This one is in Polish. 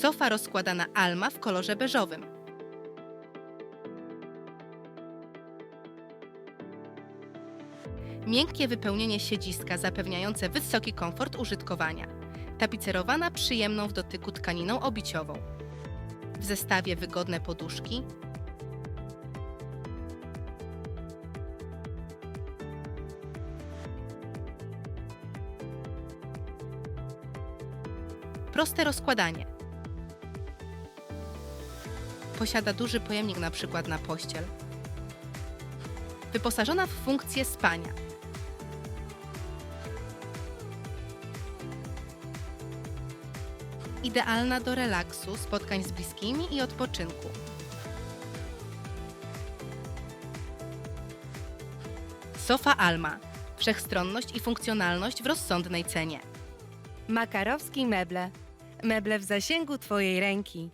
Sofa rozkładana Alma w kolorze beżowym. Miękkie wypełnienie siedziska zapewniające wysoki komfort użytkowania. Tapicerowana przyjemną w dotyku tkaniną obiciową. W zestawie wygodne poduszki, proste rozkładanie. Posiada duży pojemnik na przykład na pościel. Wyposażona w funkcję spania. Idealna do relaksu, spotkań z bliskimi i odpoczynku. Sofa Alma. Wszechstronność i funkcjonalność w rozsądnej cenie. Makarowski Meble. Meble w zasięgu Twojej ręki.